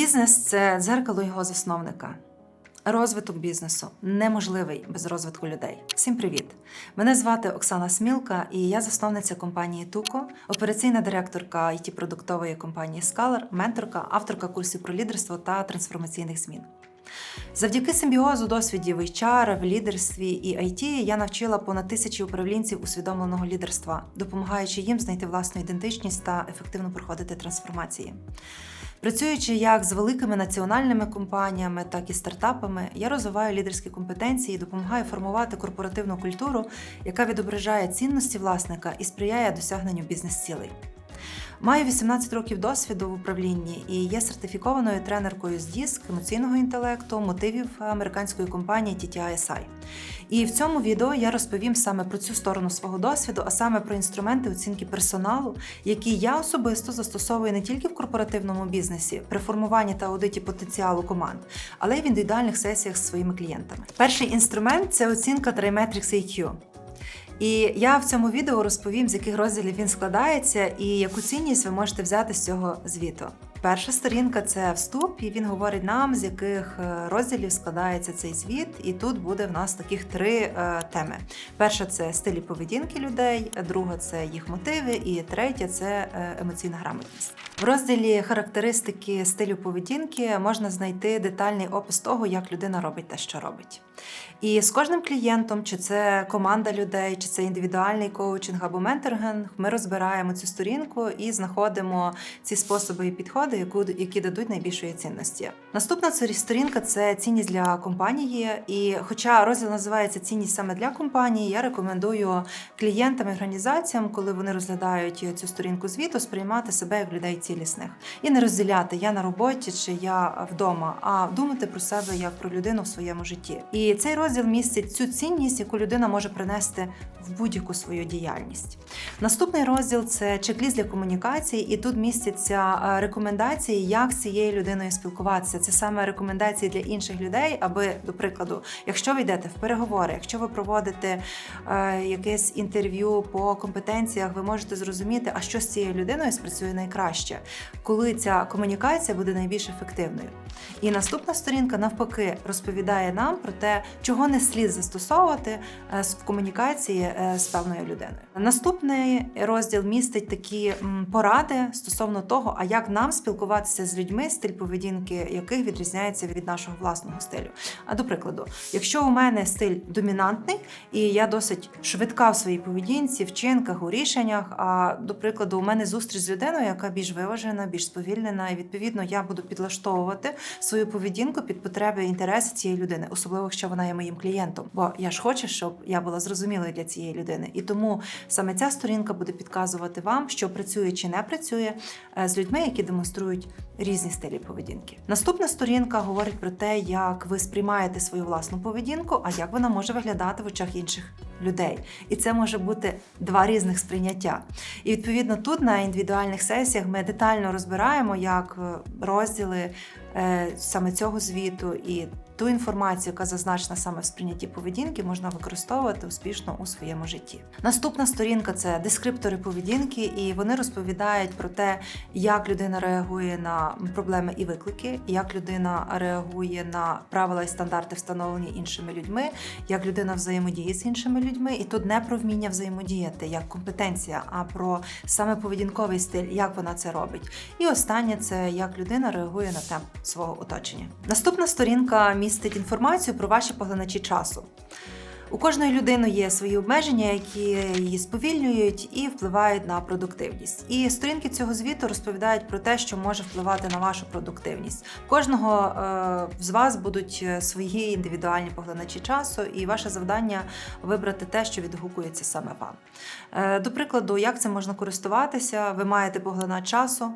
Бізнес це дзеркало його засновника. Розвиток бізнесу неможливий без розвитку людей. Всім привіт! Мене звати Оксана Смілка, і я засновниця компанії Туко, операційна директорка it продуктової компанії Scalar, менторка, авторка курсів про лідерство та трансформаційних змін. Завдяки симбіозу досвідів HR, в лідерстві і IT я навчила понад тисячі управлінців усвідомленого лідерства, допомагаючи їм знайти власну ідентичність та ефективно проходити трансформації. Працюючи як з великими національними компаніями, так і стартапами, я розвиваю лідерські компетенції і допомагаю формувати корпоративну культуру, яка відображає цінності власника і сприяє досягненню бізнес-цілей. Маю 18 років досвіду в управлінні і є сертифікованою тренеркою з диск, емоційного інтелекту, мотивів американської компанії TTISI. І в цьому відео я розповім саме про цю сторону свого досвіду, а саме про інструменти оцінки персоналу, які я особисто застосовую не тільки в корпоративному бізнесі, при формуванні та аудиті потенціалу команд, але й в індивідуальних сесіях з своїми клієнтами. Перший інструмент це оцінка Trimetrics IQ. І я в цьому відео розповім, з яких розділів він складається і яку цінність ви можете взяти з цього звіту. Перша сторінка це вступ, і він говорить нам, з яких е, розділів складається цей звіт. І тут буде в нас таких три е, теми: перша це стилі поведінки людей, друга це їх мотиви, і третя це е, емоційна грамотність. В розділі характеристики стилю поведінки можна знайти детальний опис того, як людина робить те, що робить. І з кожним клієнтом, чи це команда людей, чи це індивідуальний коучинг або менторинг, ми розбираємо цю сторінку і знаходимо ці способи і підходи, які дадуть найбільшої цінності. Наступна сторінка це цінність для компанії. І хоча розділ називається цінність саме для компанії, я рекомендую клієнтам і організаціям, коли вони розглядають цю сторінку звіту, сприймати себе як людей цілісних і не розділяти я на роботі чи я вдома, а думати про себе як про людину в своєму житті. І цей розділ містить цю цінність, яку людина може принести в будь-яку свою діяльність. Наступний розділ це чек-ліст для комунікації, і тут містяться е, рекомендації, як з цією людиною спілкуватися. Це саме рекомендації для інших людей, аби, до прикладу, якщо ви йдете в переговори, якщо ви проводите е, якесь інтерв'ю по компетенціях, ви можете зрозуміти, а що з цією людиною спрацює найкраще, коли ця комунікація буде найбільш ефективною. І наступна сторінка навпаки розповідає нам про те, чого не слід застосовувати е, в комунікації е, з певною людиною. Наступний розділ містить такі поради стосовно того, а як нам спілкуватися з людьми, стиль поведінки яких відрізняється від нашого власного стилю. А до прикладу, якщо у мене стиль домінантний і я досить швидка в своїй поведінці, вчинках, у рішеннях. А до прикладу, у мене зустріч з людиною, яка більш виважена, більш сповільнена, і відповідно я буду підлаштовувати свою поведінку під потреби і інтереси цієї людини, особливо вона є моїм клієнтом. Бо я ж хочу, щоб я була зрозумілою для цієї людини. І тому саме ця сторінка буде підказувати вам, що працює чи не працює е, з людьми, які демонструють різні стилі поведінки. Наступна сторінка говорить про те, як ви сприймаєте свою власну поведінку, а як вона може виглядати в очах інших людей. І це може бути два різних сприйняття. І відповідно тут на індивідуальних сесіях ми детально розбираємо, як е, розділи саме цього звіту і ту інформацію, яка зазначена саме в сприйнятті поведінки, можна використовувати успішно у своєму житті. Наступна сторінка це дескриптори поведінки, і вони розповідають про те, як людина реагує на проблеми і виклики, як людина реагує на правила і стандарти, встановлені іншими людьми, як людина взаємодіє з іншими людьми. І тут не про вміння взаємодіяти як компетенція, а про саме поведінковий стиль, як вона це робить. І останнє це як людина реагує на темп свого оточення. Наступна сторінка містить інформацію про ваші поглиначі часу. У кожної людини є свої обмеження, які її сповільнюють і впливають на продуктивність. І сторінки цього звіту розповідають про те, що може впливати на вашу продуктивність. Кожного е, з вас будуть е, свої індивідуальні поглиначі часу, і ваше завдання вибрати те, що відгукується саме вам. Е, До прикладу, як це можна користуватися? Ви маєте поглинач часу.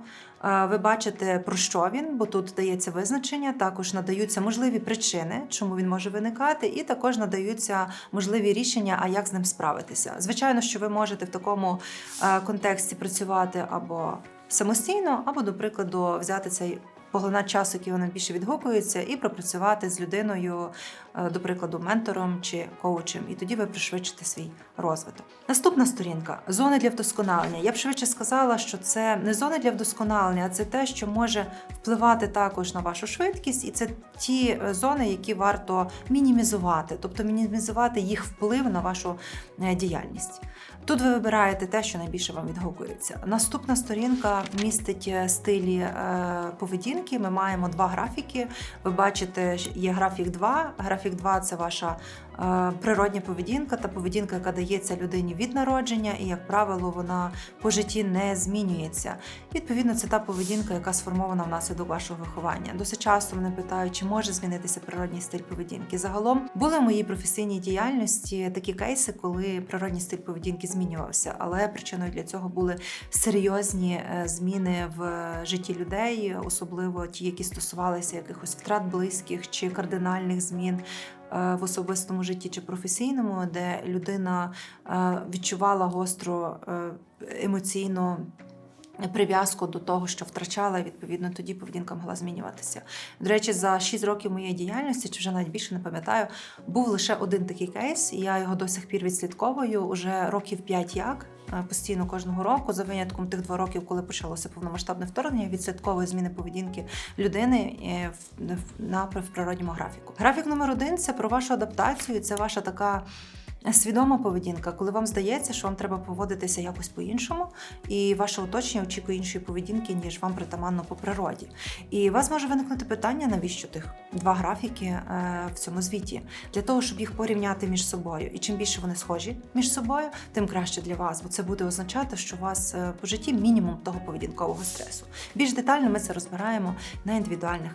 Ви бачите, про що він, бо тут дається визначення, також надаються можливі причини, чому він може виникати, і також надаються можливі рішення, а як з ним справитися. Звичайно, що ви можете в такому е, контексті працювати або самостійно, або, до прикладу, взяти цей поглинач часу, який вам більше відгукується, і пропрацювати з людиною до прикладу, ментором чи коучем, і тоді ви пришвидшите свій розвиток. Наступна сторінка зони для вдосконалення. Я б швидше сказала, що це не зони для вдосконалення, а це те, що може впливати також на вашу швидкість, і це ті е, зони, які варто мінімізувати, тобто мінімізувати їх вплив на вашу е, діяльність. Тут ви вибираєте те, що найбільше вам відгукується. Наступна сторінка містить е, стилі е, поведінки. Ми маємо два графіки. Ви бачите, є графік 2. Графік 2 – це ваша е, природня поведінка та поведінка, яка дається людині від народження, і, як правило, вона по житті не змінюється. Відповідно, це та поведінка, яка сформована внаслідок вашого виховання. Досить часто мене питають, чи може змінитися природній стиль поведінки. Загалом були в моїй професійній діяльності такі кейси, коли природній стиль поведінки змінювався, але причиною для цього були серйозні е, зміни в житті людей, особливо ті, які стосувалися якихось втрат близьких чи кардинальних змін. Е, В особистому житті чи професійному, де людина е, відчувала гостро е, емоційно прив'язку до того, що втрачала, відповідно тоді поведінка могла змінюватися. До речі, за 6 років моєї діяльності, чи вже навіть більше не пам'ятаю, був лише один такий кейс, і я його до сих пір відслідковую уже років 5 як. е, Постійно кожного року, за винятком тих два років, коли почалося повномасштабне вторгнення, я відслідковую зміни поведінки людини е, в природньому графіку. Графік номер один це про вашу адаптацію. Це ваша така свідома поведінка, коли вам здається, що вам треба поводитися якось по-іншому, і ваше оточення очікує іншої поведінки, ніж вам притаманно по природі. І у вас може виникнути питання, навіщо тих два графіки е, в цьому звіті? Для того, щоб їх порівняти між собою. І чим більше вони схожі між собою, тим краще для вас, бо це буде означати, що у вас е, по житті мінімум того поведінкового стресу. Більш детально ми це розбираємо на індивідуальних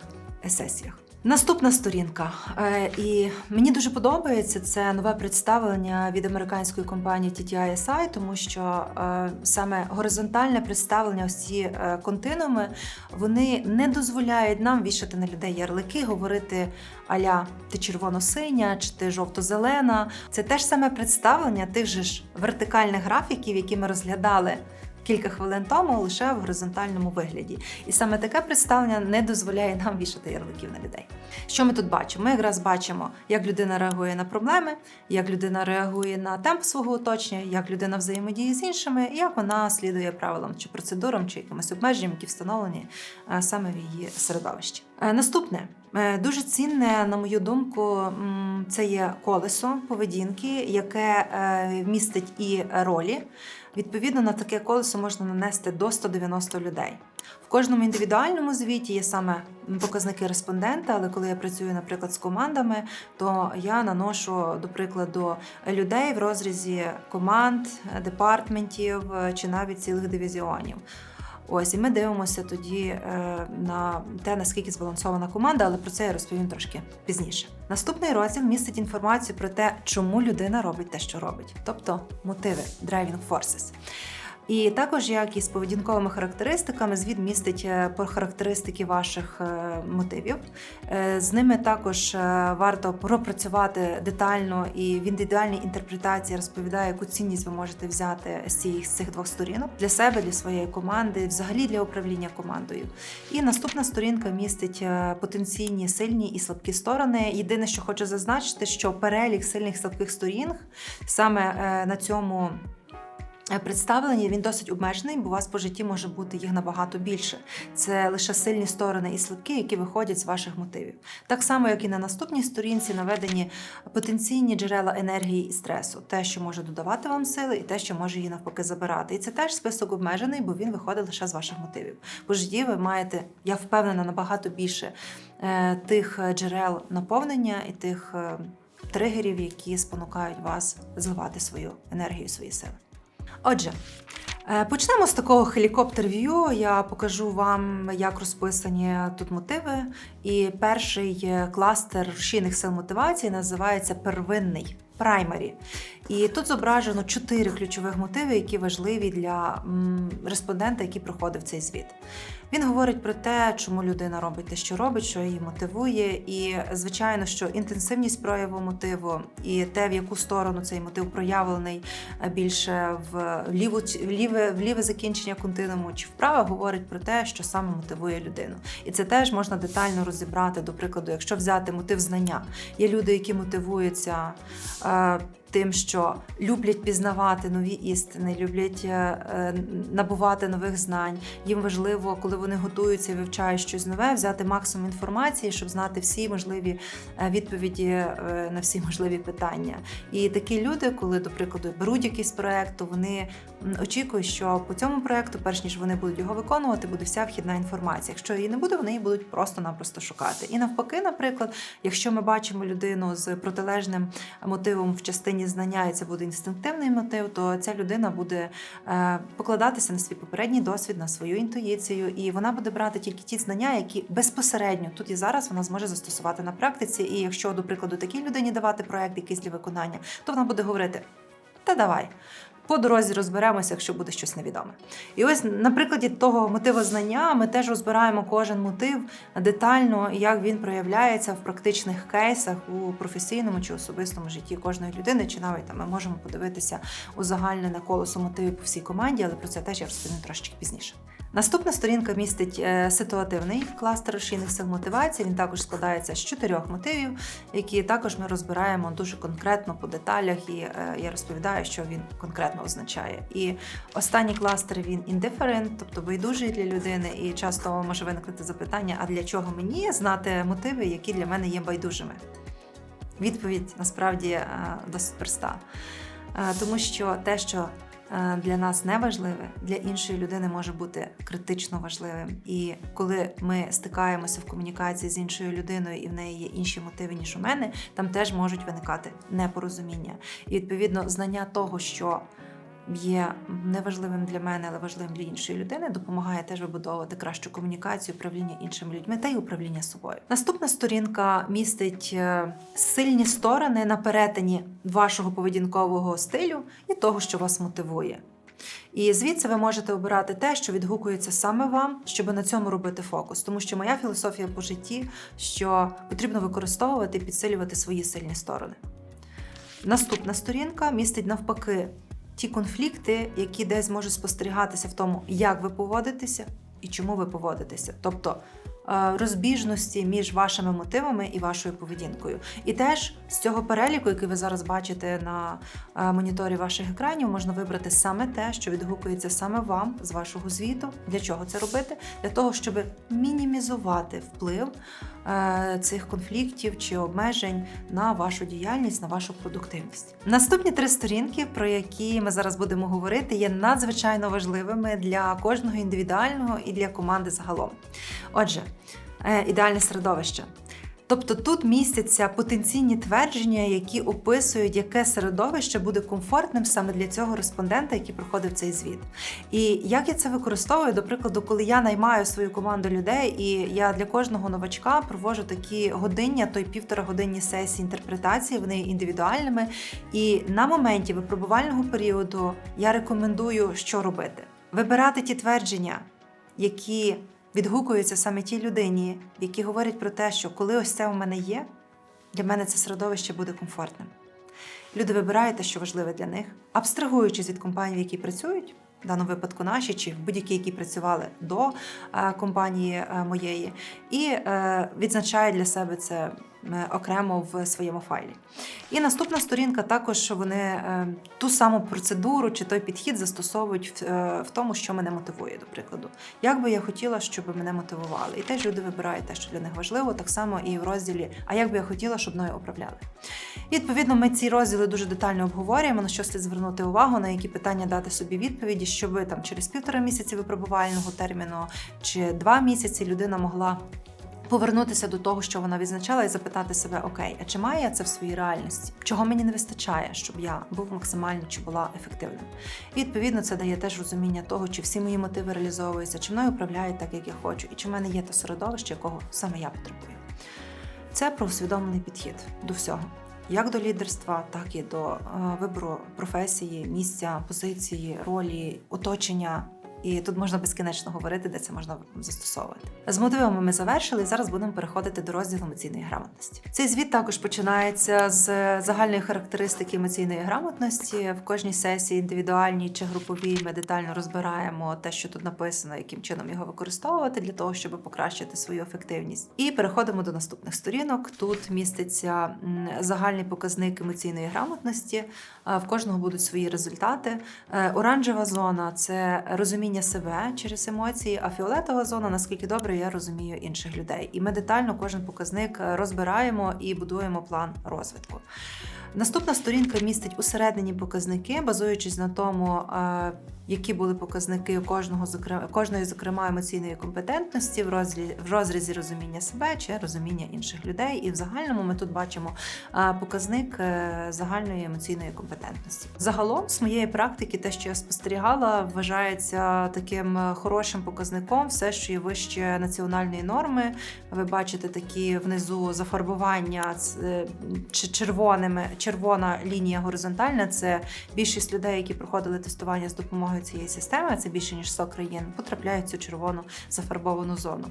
сесіях. Наступна сторінка, Е, і мені дуже подобається це нове представлення від американської компанії TTISI, тому що е, саме горизонтальне представлення, ось ці е, континууми, вони не дозволяють нам вішати на людей ярлики, говорити аля ти червоно-синя чи ти жовто-зелена. Це теж саме представлення тих же ж вертикальних графіків, які ми розглядали кілька хвилин тому лише в горизонтальному вигляді. І саме таке представлення не дозволяє нам вішати ярликів на людей. Що ми тут бачимо? Ми якраз бачимо, як людина реагує на проблеми, як людина реагує на темп свого оточення, як людина взаємодіє з іншими, і як вона слідує правилам чи процедурам, чи якимось обмеженням, які встановлені е, саме в її середовищі. Е, Наступне Е, дуже цінне, на мою думку, це є колесо поведінки, яке містить і ролі. Відповідно, на таке колесо можна нанести до 190 людей. В кожному індивідуальному звіті є саме показники респондента, але коли я працюю, наприклад, з командами, то я наношу, до прикладу, людей в розрізі команд, департментів е, чи навіть цілих дивізіонів. Ось, і ми дивимося тоді е, на те, наскільки збалансована команда, але про це я розповім трошки пізніше. Наступний розділ містить інформацію про те, чому людина робить те, що робить, тобто мотиви driving forces. І також, як і з поведінковими характеристиками, звіт містить е, по характеристики ваших е, мотивів. Е, З ними також варто пропрацювати детально і в індивідуальній інтерпретації розповідає, яку цінність ви можете взяти з цих, з цих двох сторінок для себе, для своєї команди, взагалі для управління командою. І наступна сторінка містить потенційні сильні і слабкі сторони. Єдине, що хочу зазначити, що перелік сильних слабких сторін саме на цьому. Е, Представлення він досить обмежений, бо у вас по житті може бути їх набагато більше. Це лише сильні сторони і слабкі, які виходять з ваших мотивів. Так само, як і на наступній сторінці наведені потенційні джерела енергії і стресу, те, що може додавати вам сили, і те, що може її навпаки забирати. І це теж список обмежений, бо він виходить лише з ваших мотивів. По житті ви маєте, я впевнена, набагато більше е, тих е, джерел наповнення і тих тригерів, які спонукають вас зливати свою енергію, свої сили. Отже, е, почнемо з такого хелікоптер-в'ю. Я покажу вам, як розписані тут мотиви. І перший е, кластер рушійних сил мотивації називається первинний. праймарі. І тут зображено чотири ключових мотиви, які важливі для респондента, який проходив цей звіт. Він говорить про те, чому людина робить те, що робить, що її мотивує. І звичайно, що інтенсивність прояву мотиву і те, в яку сторону цей мотив проявлений е, більше в ліву ліве, в ліве закінчення континууму чи вправе, говорить про те, що саме мотивує людину. І це теж можна детально розібрати. До прикладу, якщо взяти мотив знання, є люди, які мотивуються. Е, Тим, що люблять пізнавати нові істини, люблять е, набувати нових знань. Їм важливо, коли вони готуються вивчають щось нове, взяти максимум інформації, щоб знати всі можливі е, відповіді е, на всі можливі питання. І такі люди, коли, до прикладу, беруть якийсь проект, то вони очікують, що по цьому проекту, перш ніж вони будуть його виконувати, буде вся вхідна інформація. Якщо її не буде, вони її будуть просто-напросто шукати. І навпаки, наприклад, якщо ми бачимо людину з протилежним мотивом в частині знання, і це буде інстинктивний мотив, то ця людина буде е, покладатися на свій попередній досвід, на свою інтуїцію, і вона буде брати тільки ті знання, які безпосередньо тут і зараз вона зможе застосувати на практиці. І якщо, до прикладу, такій людині давати проект якийсь для виконання, то вона буде говорити: та давай. По дорозі розберемося, якщо буде щось невідоме. І ось на прикладі того мотиву знання ми теж розбираємо кожен мотив детально, як він проявляється в практичних кейсах у професійному чи особистому житті кожної людини, чи навіть там ми можемо подивитися узагальнене колесо мотивів по всій команді, але про це теж я розповім трошки пізніше. Наступна сторінка містить е, ситуативний кластер рушійних сил мотивації. Він також складається з чотирьох мотивів, які також ми розбираємо дуже конкретно по деталях, і е, я розповідаю, що він конкретно означає. І останній кластер він indifferent, тобто байдужий для людини, і часто може виникнути запитання: а для чого мені знати мотиви, які для мене є байдужими? Відповідь насправді е, досить проста. Тому що те, що для нас не важливе, для іншої людини може бути критично важливим. І коли ми стикаємося в комунікації з іншою людиною, і в неї є інші мотиви, ніж у мене, там теж можуть виникати непорозуміння. І відповідно знання того, що є неважливим для мене, але важливим для іншої людини, допомагає теж вибудовувати кращу комунікацію, управління іншими людьми та й управління собою. Наступна сторінка містить е, сильні сторони на перетині вашого поведінкового стилю і того, що вас мотивує. І звідси ви можете обирати те, що відгукується саме вам, щоб на цьому робити фокус. Тому що моя філософія по житті, що потрібно використовувати і підсилювати свої сильні сторони. Наступна сторінка містить навпаки ті конфлікти, які десь можуть спостерігатися в тому, як ви поводитеся і чому ви поводитеся. Тобто е, розбіжності між вашими мотивами і вашою поведінкою. І теж з цього переліку, який ви зараз бачите на е, моніторі ваших екранів, можна вибрати саме те, що відгукується саме вам з вашого звіту. Для чого це робити? Для того, щоб мінімізувати вплив цих конфліктів чи обмежень на вашу діяльність, на вашу продуктивність. Наступні три сторінки, про які ми зараз будемо говорити, є надзвичайно важливими для кожного індивідуального і для команди загалом. Отже, е, ідеальне середовище. Тобто тут містяться потенційні твердження, які описують, яке середовище буде комфортним саме для цього респондента, який проходив цей звіт. І як я це використовую, до прикладу, коли я наймаю свою команду людей, і я для кожного новачка проводжу такі годинні, то й півтора годинні сесії інтерпретації, вони індивідуальними. І на моменті випробувального періоду я рекомендую, що робити: вибирати ті твердження, які відгукуються саме тій людині, які говорять про те, що коли ось це у мене є, для мене це середовище буде комфортним. Люди вибирають те, що важливе для них, абстрагуючись від компаній, в якій працюють, в даному випадку наші, чи будь-які, які працювали до е, компанії е, моєї, і е, відзначають для себе це окремо в своєму файлі. І наступна сторінка також вони е, ту саму процедуру чи той підхід застосовують е, в тому, що мене мотивує, до прикладу. Як би я хотіла, щоб мене мотивували. І теж люди вибирають те, що для них важливо, так само і в розділі А як би я хотіла, щоб мною управляли. І, відповідно, ми ці розділи дуже детально обговорюємо, на що слід звернути увагу, на які питання дати собі відповіді, щоб там через півтора місяці випробувального терміну чи два місяці людина могла. Повернутися до того, що вона відзначала, і запитати себе: Окей, а чи маю я це в своїй реальності? Чого мені не вистачає, щоб я був максимально чи була ефективним? І відповідно це дає теж розуміння того, чи всі мої мотиви реалізовуються, чи мною управляють так, як я хочу, і чи в мене є те середовище, якого саме я потребую. Це про усвідомлений підхід до всього. як до лідерства, так і до е, вибору професії, місця, позиції, ролі, оточення. І тут можна безкінечно говорити, де це можна застосовувати. З мотивами ми завершили. і Зараз будемо переходити до розділу емоційної грамотності. Цей звіт також починається з загальної характеристики емоційної грамотності. В кожній сесії, індивідуальній чи груповій, ми детально розбираємо те, що тут написано, яким чином його використовувати для того, щоб покращити свою ефективність. І переходимо до наступних сторінок. Тут міститься загальний показник емоційної грамотності. В кожного будуть свої результати. Е, Оранжева зона це розуміння себе через емоції, а фіолетова зона наскільки добре я розумію інших людей. І ми детально кожен показник е, розбираємо і будуємо план розвитку. Наступна сторінка містить усередині показники, базуючись на тому, е, які були показники у кожного кожної, зокрема, емоційної компетентності в розрізі, в розрізі розуміння себе чи розуміння інших людей. І в загальному ми тут бачимо е, показник е, загальної емоційної компетентності. Загалом, з моєї практики, те, що я спостерігала, вважається таким хорошим показником, все, що є вище національної норми. Ви бачите такі внизу зафарбування червоними. Червона лінія горизонтальна це більшість людей, які проходили тестування з допомогою цієї системи. Це більше ніж 100 країн, потрапляють в цю червону зафарбовану зону.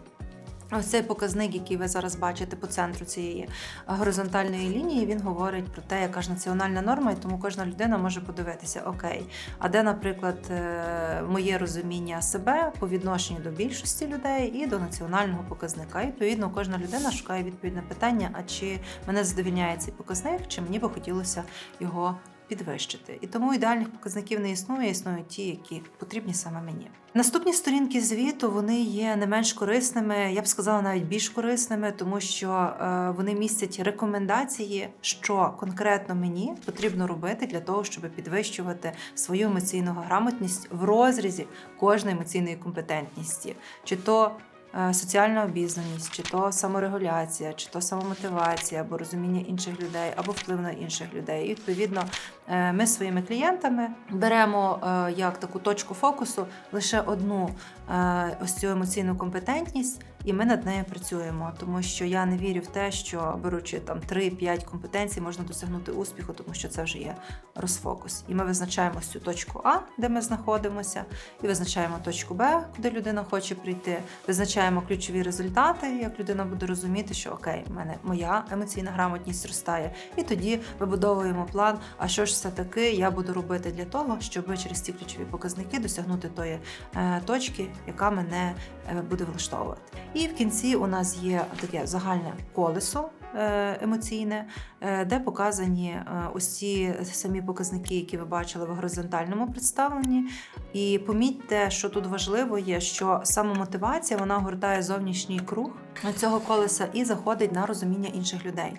Ось цей показник, який ви зараз бачите по центру цієї горизонтальної лінії, він говорить про те, яка ж національна норма, і тому кожна людина може подивитися: окей, а де, наприклад, е, моє розуміння себе по відношенню до більшості людей і до національного показника. І відповідно кожна людина шукає відповідь на питання: а чи мене задовільняє цей показник, чи мені би хотілося його підвищити. І тому ідеальних показників не існує, існують ті, які потрібні саме мені. Наступні сторінки звіту вони є не менш корисними, я б сказала, навіть більш корисними, тому що е, вони містять рекомендації, що конкретно мені потрібно робити для того, щоб підвищувати свою емоційну грамотність в розрізі кожної емоційної компетентності, чи то е, соціальна обізнаність, чи то саморегуляція, чи то самомотивація, або розуміння інших людей, або вплив на інших людей. І відповідно ми зі своїми клієнтами беремо е, як таку точку фокусу лише одну е, ось цю емоційну компетентність, і ми над нею працюємо. Тому що я не вірю в те, що беручи там 3-5 компетенцій, можна досягнути успіху, тому що це вже є розфокус. І ми визначаємо цю точку А, де ми знаходимося, і визначаємо точку Б, куди людина хоче прийти. Визначаємо ключові результати, як людина буде розуміти, що окей, в мене моя емоційна грамотність зростає. І тоді вибудовуємо план. А що ж все таки я буду робити для того, щоб через ці ключові показники досягнути тої е, точки, яка мене е, буде влаштовувати. І в кінці у нас є таке загальне колесо. е, Емоційне, де показані ось ці самі показники, які ви бачили в горизонтальному представленні. І помітьте, що тут важливо є, що самомотивація вона гортає зовнішній круг цього колеса і заходить на розуміння інших людей.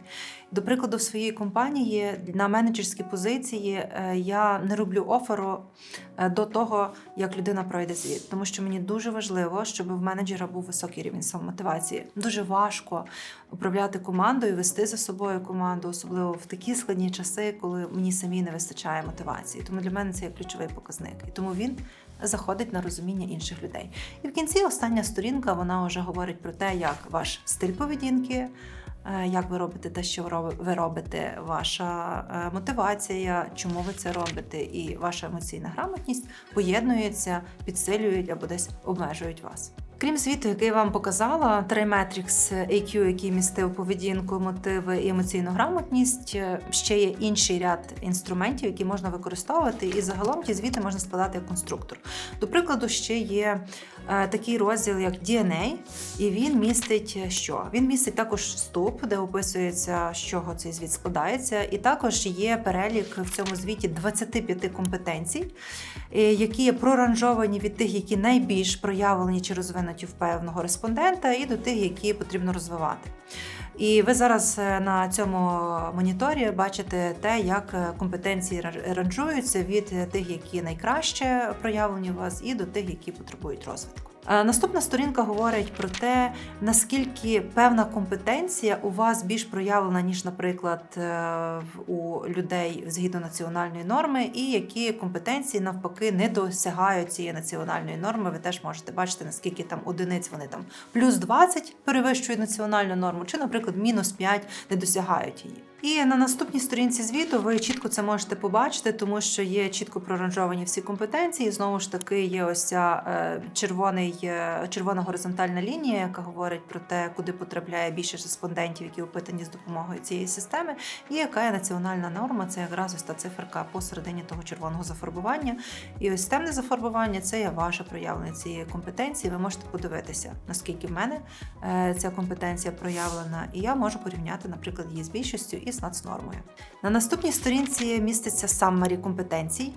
До прикладу, в своїй компанії на менеджерській позиції е, я не роблю оферу е, до того, як людина пройде звіт, тому що мені дуже важливо, щоб в менеджера був високий рівень самомотивації. Дуже важко управляти командою, вести за собою команду, особливо в такі складні часи, коли мені самі не вистачає мотивації. Тому для мене це є ключовий показник. І тому він заходить на розуміння інших людей. І в кінці остання сторінка вона вже говорить про те, як ваш стиль поведінки. е, Як ви робите те, що ви робите, ваша е, мотивація, чому ви це робите, і ваша емоційна грамотність поєднуються, підсилюють або десь обмежують вас. Крім звіту, який я вам показала, Trimetrix AQ, який містив поведінку, мотиви і емоційну грамотність, е, ще є інший ряд інструментів, які можна використовувати, і загалом ті звіти можна складати як конструктор. До прикладу, ще є такий розділ, як DNA, і він містить е, що? Він містить також вступ, де описується, з чого цей звіт складається, і також є перелік в цьому звіті 25 компетенцій, е, які є проранжовані від тих, які найбільш проявлені чи розвинуті в певного респондента, і до тих, які потрібно розвивати. І ви зараз е, на цьому моніторі бачите те, як е, компетенції ра- ранжуються від е, тих, які найкраще проявлені у вас, і до тих, які потребують розвитку. Е, Наступна сторінка говорить про те, наскільки певна компетенція у вас більш проявлена, ніж, наприклад, е, у людей згідно національної норми, і які компетенції навпаки не досягають цієї національної норми. Ви теж можете бачити, наскільки там одиниць вони там плюс 20 перевищують національну норму, чи, наприклад, мінус 5 не досягають її. І на наступній сторінці звіту ви чітко це можете побачити, тому що є чітко проранжовані всі компетенції. Знову ж таки, є ось ця е, червоний, е, червона горизонтальна лінія, яка говорить про те, куди потрапляє більше респондентів, які опитані з допомогою цієї системи. І яка є національна норма, це якраз ось та циферка посередині того червоного зафарбування. І ось темне зафарбування це є ваше проявлення цієї компетенції. Ви можете подивитися, наскільки в мене е, ця компетенція проявлена, і я можу порівняти, наприклад, її з більшістю з нацнормою. На наступній сторінці міститься саммарі компетенцій,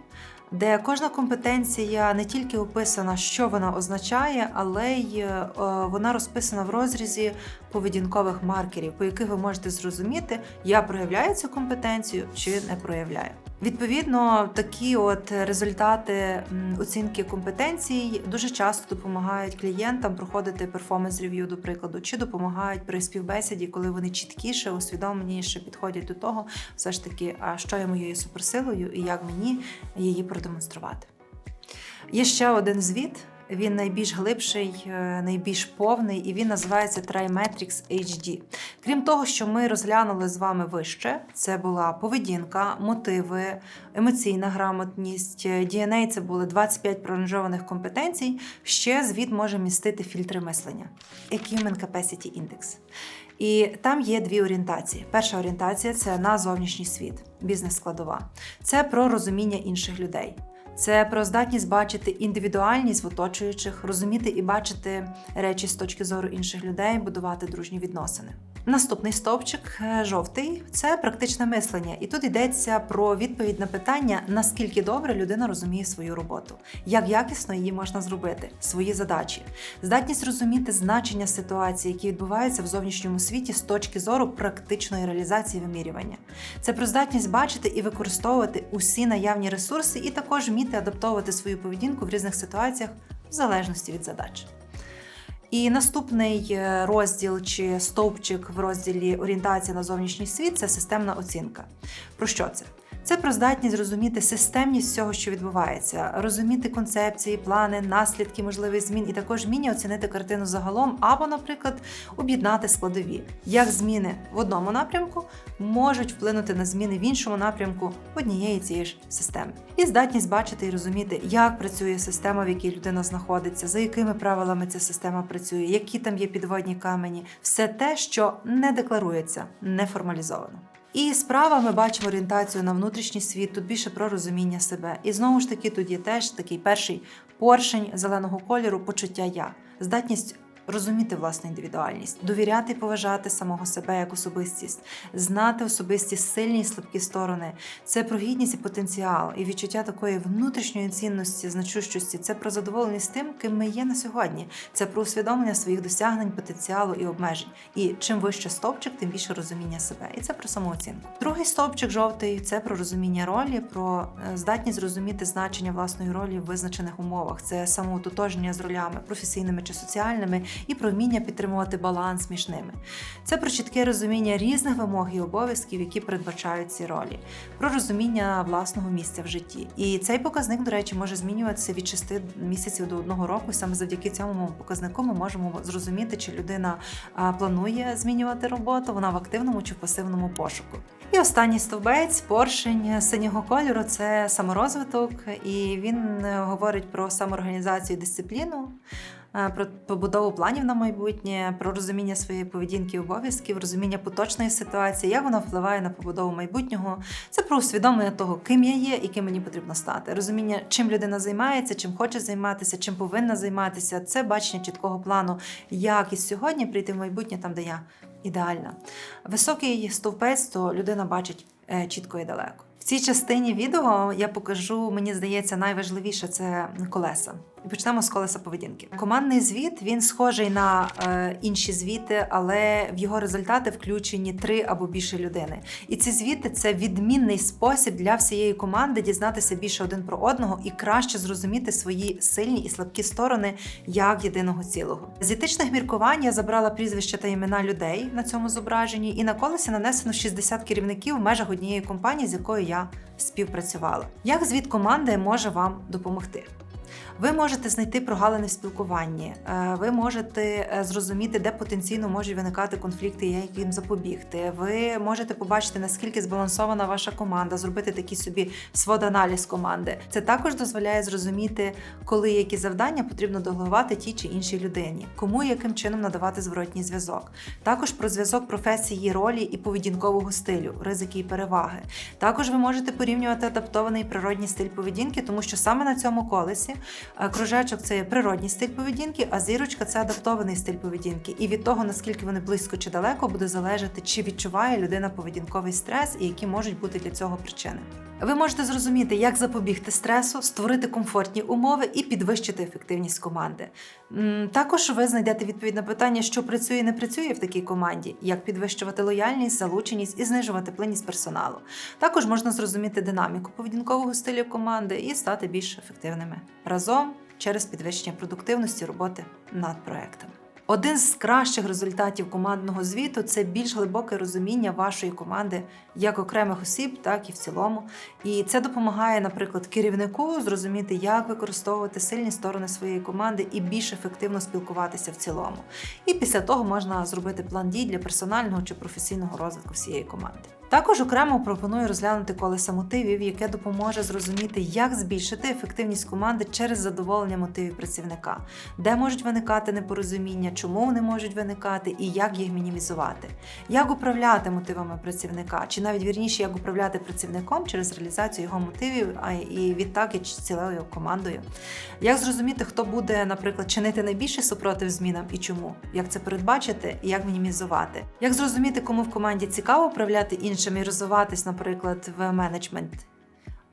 де кожна компетенція не тільки описана, що вона означає, але й е, вона розписана в розрізі поведінкових маркерів, по яких ви можете зрозуміти, я проявляю цю компетенцію чи не проявляю. Відповідно, такі от результати оцінки компетенцій дуже часто допомагають клієнтам проходити перформанс рев'ю, до прикладу, чи допомагають при співбесіді, коли вони чіткіше, усвідомленіше підходять до того, все ж таки, а що є моєю суперсилою і як мені її продемонструвати. Є ще один звіт. Він найбільш глибший, е, найбільш повний, і він називається Trimetrics HD. Крім того, що ми розглянули з вами вище, це була поведінка, мотиви, емоційна грамотність. DNA – це були 25 проранжованих компетенцій. Ще звіт може містити фільтри мислення. Acumen Capacity Index. І там є дві орієнтації. Перша орієнтація це на зовнішній світ, бізнес-складова. Це про розуміння інших людей. Це про здатність бачити індивідуальність в оточуючих, розуміти і бачити речі з точки зору інших людей, будувати дружні відносини. Наступний стовпчик е, жовтий це практичне мислення, і тут йдеться про відповідь на питання, наскільки добре людина розуміє свою роботу, як якісно її можна зробити, свої задачі, здатність розуміти значення ситуації, які відбуваються в зовнішньому світі з точки зору практичної реалізації вимірювання. Це про здатність бачити і використовувати усі наявні ресурси, і також вміти адаптовувати свою поведінку в різних ситуаціях в залежності від задач. І наступний е, розділ чи стовпчик в розділі орієнтація на зовнішній світ це системна оцінка. Про що це? Це про здатність зрозуміти системність всього, що відбувається, розуміти концепції, плани, наслідки можливих змін, і також вміння оцінити картину загалом, або, наприклад, об'єднати складові, як зміни в одному напрямку можуть вплинути на зміни в іншому напрямку однієї цієї ж системи. І здатність бачити і розуміти, як працює система, в якій людина знаходиться, за якими правилами ця система працює, які там є підводні камені, все те, що не декларується, не формалізовано. І справа ми бачимо орієнтацію на внутрішній світ, тут більше про розуміння себе. І знову ж таки, тут є теж такий перший поршень зеленого кольору почуття я, здатність розуміти власну індивідуальність, довіряти і поважати самого себе як особистість, знати особисті сильні і слабкі сторони. Це про гідність і потенціал, і відчуття такої внутрішньої цінності, значущості. Це про задоволеність тим, ким ми є на сьогодні. Це про усвідомлення своїх досягнень, потенціалу і обмежень. І чим вище стовпчик, тим більше розуміння себе. І це про самооцінку. Другий стовпчик жовтий це про розуміння ролі, про е, здатність зрозуміти значення власної ролі в визначених умовах. Це самоутотожнення з ролями професійними чи соціальними і про вміння підтримувати баланс між ними. Це про чітке розуміння різних вимог і обов'язків, які передбачають ці ролі, про розуміння власного місця в житті. І цей показник, до речі, може змінюватися від 6 місяців до одного року. Саме завдяки цьому показнику ми можемо зрозуміти, чи людина планує змінювати роботу, вона в активному чи в пасивному пошуку. І останній стовбець, поршень синього кольору це саморозвиток, і він е, говорить про самоорганізацію і дисципліну. Е, про побудову планів на майбутнє, про розуміння своєї поведінки і обов'язків, розуміння поточної ситуації, як вона впливає на побудову майбутнього. Це про усвідомлення того, ким я є і ким мені потрібно стати. Розуміння, чим людина займається, чим хоче займатися, чим повинна займатися. Це бачення чіткого плану, як із сьогодні прийти в майбутнє там, де я ідеальна. Високий стовпець, то людина бачить е, чітко і далеко. В цій частині відео я покажу, мені здається, найважливіше це колеса. І почнемо з колеса поведінки. Командний звіт він схожий на е, інші звіти, але в його результати включені три або більше людини. І ці звіти це відмінний спосіб для всієї команди дізнатися більше один про одного і краще зрозуміти свої сильні і слабкі сторони як єдиного цілого. З етичних міркувань я забрала прізвища та імена людей на цьому зображенні, і на колесі нанесено 60 керівників в межах однієї компанії, з якою я співпрацювала. Як звіт команди може вам допомогти? Ви можете знайти прогалини в спілкуванні, е, ви можете е, зрозуміти, де потенційно можуть виникати конфлікти, як їм запобігти. Ви можете побачити, наскільки збалансована ваша команда, зробити такий собі свод-аналіз команди. Це також дозволяє зрозуміти, коли які завдання потрібно делегувати тій чи іншій людині, кому і яким чином надавати зворотній зв'язок. Також про зв'язок професії, ролі і поведінкового стилю, ризики і переваги. Також ви можете порівнювати адаптований природній стиль поведінки, тому що саме на цьому колесі кружечок це природній стиль поведінки, а зірочка це адаптований стиль поведінки. І від того, наскільки вони близько чи далеко, буде залежати, чи відчуває людина поведінковий стрес і які можуть бути для цього причини. Ви можете зрозуміти, як запобігти стресу, створити комфортні умови і підвищити ефективність команди. Також ви знайдете відповідь на питання, що працює і не працює в такій команді, як підвищувати лояльність, залученість і знижувати плинність персоналу. Також можна зрозуміти динаміку поведінкового стилю команди і стати більш ефективними разом через підвищення продуктивності роботи над проектами. Один з кращих результатів командного звіту це більш глибоке розуміння вашої команди як окремих осіб, так і в цілому. І це допомагає, наприклад, керівнику зрозуміти, як використовувати сильні сторони своєї команди і більш ефективно спілкуватися в цілому. І після того можна зробити план дій для персонального чи професійного розвитку всієї команди. Також окремо пропоную розглянути колеса мотивів, яке допоможе зрозуміти, як збільшити ефективність команди через задоволення мотивів працівника, де можуть виникати непорозуміння, чому вони можуть виникати і як їх мінімізувати, як управляти мотивами працівника, чи навіть вірніше, як управляти працівником через реалізацію його мотивів, а і відтак і цілою командою. Як зрозуміти, хто буде, наприклад, чинити найбільший супротив змінам і чому, як це передбачити і як мінімізувати, як зрозуміти, кому в команді цікаво управляти іншим і розвиватись, наприклад, в менеджмент,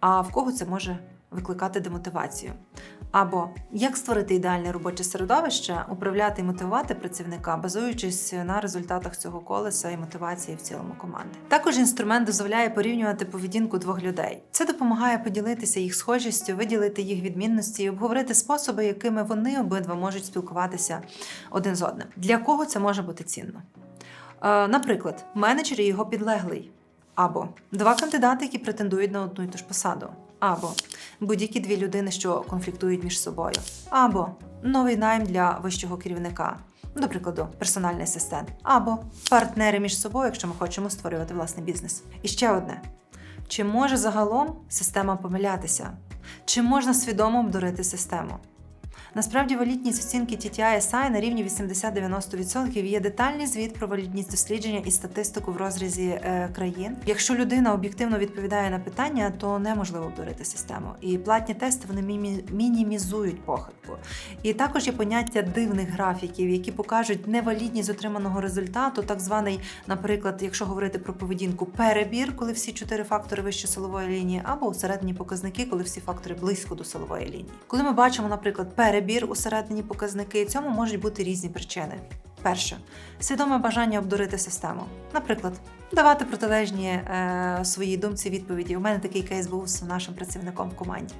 а в кого це може викликати демотивацію. Або як створити ідеальне робоче середовище, управляти і мотивувати працівника, базуючись на результатах цього колеса і мотивації в цілому команди. Також інструмент дозволяє порівнювати поведінку двох людей. Це допомагає поділитися їх схожістю, виділити їх відмінності і обговорити способи, якими вони обидва можуть спілкуватися один з одним. Для кого це може бути цінно? Е, Наприклад, менеджер і його підлеглий, або два кандидати, які претендують на одну і ту ж посаду, або будь-які дві людини, що конфліктують між собою, або новий найм для вищого керівника, до прикладу, персональний асистент, або партнери між собою, якщо ми хочемо створювати власний бізнес. І ще одне: чи може загалом система помилятися? Чи можна свідомо обдурити систему? Насправді валідність оцінки TTI SI на рівні 80-90% є детальний звіт про валідність дослідження і статистику в розрізі е, країн. Якщо людина об'єктивно відповідає на питання, то неможливо обдурити систему. І платні тести вони мінімізують похибку. І також є поняття дивних графіків, які покажуть невалідність отриманого результату, так званий, наприклад, якщо говорити про поведінку, перебір, коли всі чотири фактори вище силової лінії, або усередині показники, коли всі фактори близько до силової лінії. Коли ми бачимо, наприклад, перебір усередині показники, цьому можуть бути різні причини. Перше свідоме бажання обдурити систему. Наприклад, давати протилежні е, своїй думці відповіді. У мене такий кейс був з нашим працівником в команді.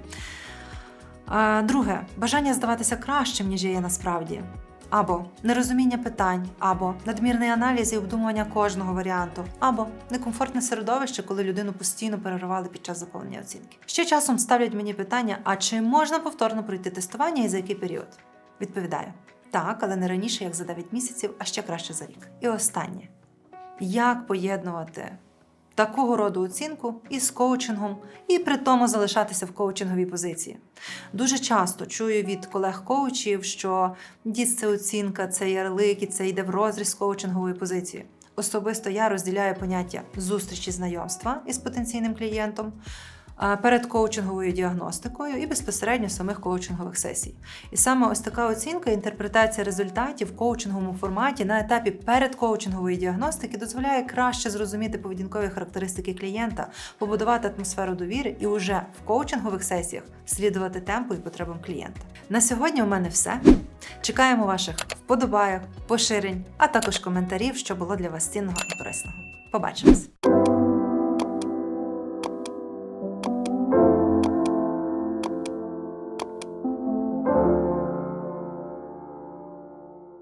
Е, друге бажання здаватися кращим, ніж я є насправді. Або нерозуміння питань, або надмірний аналіз і обдумування кожного варіанту, або некомфортне середовище, коли людину постійно переривали під час заповнення оцінки. Ще часом ставлять мені питання: а чи можна повторно пройти тестування і за який період? Відповідаю: так, але не раніше, як за 9 місяців, а ще краще за рік. І останнє: як поєднувати такого роду оцінку із коучингом, і при тому залишатися в коучинговій позиції. Дуже часто чую від колег-коучів, що діс це оцінка, це ярлик, і це йде в розріз з коучингової позиції. Особисто я розділяю поняття зустрічі знайомства із потенційним клієнтом. Перед коучинговою діагностикою і безпосередньо самих коучингових сесій. І саме ось така оцінка, інтерпретація результатів в коучинговому форматі на етапі передкоучингової діагностики дозволяє краще зрозуміти поведінкові характеристики клієнта, побудувати атмосферу довіри і уже в коучингових сесіях слідувати темпу і потребам клієнта. На сьогодні у мене все. Чекаємо ваших вподобайок, поширень, а також коментарів, що було для вас цінного і корисного. Побачимось!